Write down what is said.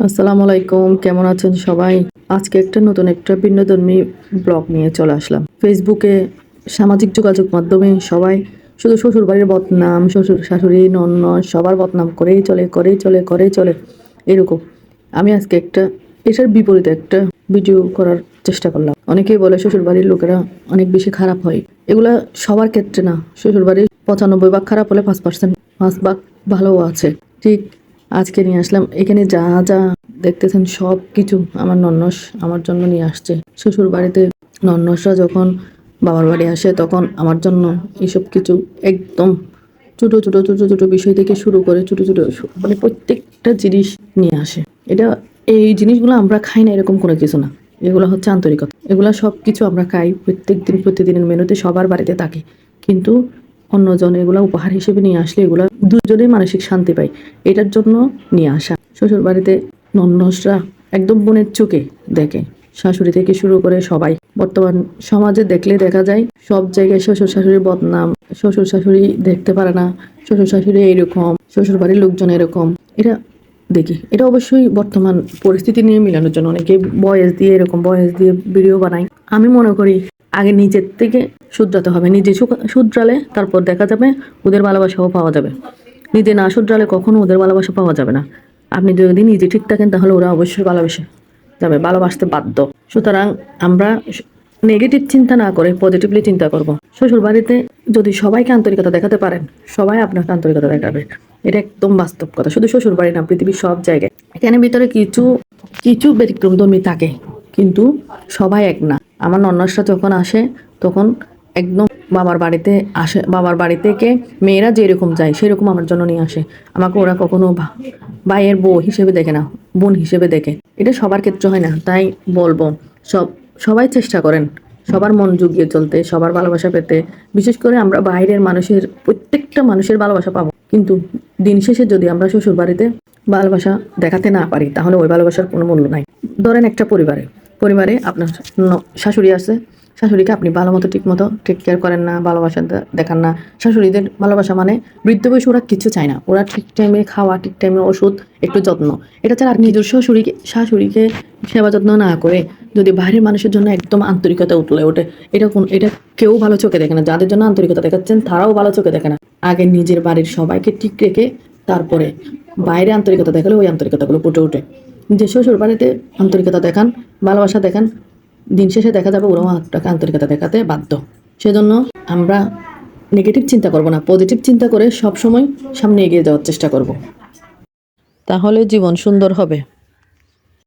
আসসালামু আলাইকুম, কেমন আছেন সবাই? আজকে একটা নতুন একটা ভিন্নধর্মী ব্লগ নিয়ে চলে আসলাম। ফেসবুকে সামাজিক যোগাযোগ মাধ্যমে সবাই শুধু শ্বশুর বাড়ির বদনাম, শ্বশুর শাশুড়ি নন্ন সবার বদনাম করেই চলে করেই চলে করেই চলে এরকম। আমি আজকে একটা, এটার বিপরীতে একটা ভিডিও করার চেষ্টা করলাম। অনেকেই বলে শ্বশুর বাড়ির লোকেরা অনেক বেশি খারাপ হয়। এগুলা সবার ক্ষেত্রে না শ্বশুর বাড়ির পঁচানব্বই ভাগ খারাপ হলে পাঁচ পার্সেন্ট পাঁচ ভাগ ভালোও আছে। ঠিক আজকে নিয়ে আসলাম। এখানে যা যা দেখতেছেন সব কিছু আমার নন্নস আমার জন্য নিয়ে আসছে। শ্বশুর বাড়িতে নন্নসরা যখন বাবার বাড়ি আসে তখন আমার জন্য এইসব কিছু একদম ছোটো ছোটো ছোটো ছোটো বিষয় থেকে শুরু করে ছোটো ছোটো মানে প্রত্যেকটা জিনিস নিয়ে আসে। এটা, এই জিনিসগুলো আমরা খাই না এরকম কোনো কিছু না। এগুলো হচ্ছে আন্তরিকতা। এগুলো সব কিছু আমরা খাই প্রত্যেক দিন প্রতিদিনের মেনুতে সবার বাড়িতে থাকে। কিন্তু অন্যজন এগুলো উপহার হিসেবে নিয়ে আসলে এগুলো দুজনেই মানসিক শান্তি পায়। এটার জন্য নিয়ে আসা। শ্বশুর বাড়িতে নন্নসরা একদম বোনের চোখে দেখে। শাশুড়ি থেকে শুরু করে সবাই। বর্তমান সমাজে দেখলে দেখা যায় সব জায়গায় শ্বশুর শাশুড়ির বদনাম। শ্বশুর শাশুড়ি দেখতে পারে না। শ্বশুর শাশুড়ি এরকম শ্বশুর বাড়ির লোকজন এরকম। এটা দেখি। এটা অবশ্যই বর্তমান পরিস্থিতি নিয়ে মিলানোর জন্য। অনেকে বয়স দিয়ে এরকম বয়স দিয়ে ভিডিও বানায়। আমি মনে করি আগে নিজের থেকে শুধরাতে হবে। নিজে শুধরালে তারপর দেখা যাবে ওদের ভালোবাসাও পাওয়া যাবে। নিজে না শুধরালে কখনো ওদের ভালোবাসা পাওয়া যাবে না। আপনি যদি নিজে ঠিক থাকেন তাহলে ওরা অবশ্যই ভালোবাসে যাবে, ভালোবাসতে বাধ্য। সুতরাং আমরা নেগেটিভ চিন্তা না করে পজিটিভলি চিন্তা করব। শ্বশুর বাড়িতে যদি সবাইকে আন্তরিকতা দেখাতে পারেন, সবাই আপনাকে আন্তরিকতা দেখাবে। এটা একদম বাস্তব কথা। শুধু শ্বশুর বাড়ি না, পৃথিবীর সব জায়গায়। এখানে ভিতরে কিছু কিছু ব্যতিক্রম ধর্মী থাকে, কিন্তু সবাই এক না। আমার নন্নাসরা যখন আসে, তখন একদম বাবার বাড়িতে আসে, বাবার বাড়ি থেকে মেয়েরা যেরকম যায়, সেরকম আমার জন্য নিয়ে আসে। আমাকে ওরা কখনো ভাইয়ের বউ হিসেবে দেখে না, বোন হিসেবে দেখে। এটা সবার ক্ষেত্রে হয় না, তাই বলব, সব, সবাই চেষ্টা করেন, সবার মন জুগিয়ে চলতে, সবার ভালোবাসা পেতে। বিশেষ করে আমরা বাইরের মানুষের, প্রত্যেকটা মানুষের ভালোবাসা পাবো। কিন্তু দিন শেষে যদি আমরা শ্বশুর বাড়িতে ভালোবাসা দেখাতে না পারি, তাহলে ওই ভালোবাসার কোনো মূল্য নাই। ধরেন একটা পরিবারে পরিবারে আপনার শাশুড়ি আছে, শাশুড়িকে আপনি ভালো মতো ঠিক মতো টেক কেয়ার করেন না, ভালোবাসা দেখান না। শাশুড়িদের ভালোবাসা মানে বৃদ্ধ বয়সে ওরা কিছু চায় না। ওরা ঠিক টাইমে খাওয়া, ঠিক টাইমে ওষুধ, একটু যত্ন। এটা ছাড়া আর নিজের শাশুড়িকে শাশুড়িকে সেবা যত্ন না করে যদি বাইরের মানুষের জন্য একদম আন্তরিকতা উঠলে ওঠে, এটা কোন এটা কেউ ভালো চোখে দেখে না। যাদের জন্য আন্তরিকতা দেখাচ্ছেন, তারাও ভালো চোখে দেখে না। আগে নিজের বাড়ির সবাইকে ঠিক রেখে তারপরে বাইরে আন্তরিকতা দেখালে ওই আন্তরিকতাগুলো ফুটে ওঠে। যে শ্বশুর বাড়িতে আন্তরিকতা দেখান, ভালোবাসা দেখান, দিন শেষে দেখা যাবে ওরাও আপনাকে আন্তরিকতা দেখাতে বাধ্য। সেজন্য আমরা নেগেটিভ চিন্তা করব না পজিটিভ চিন্তা করে সব সময় সামনে এগিয়ে যাওয়ার চেষ্টা করব। তাহলে জীবন সুন্দর হবে।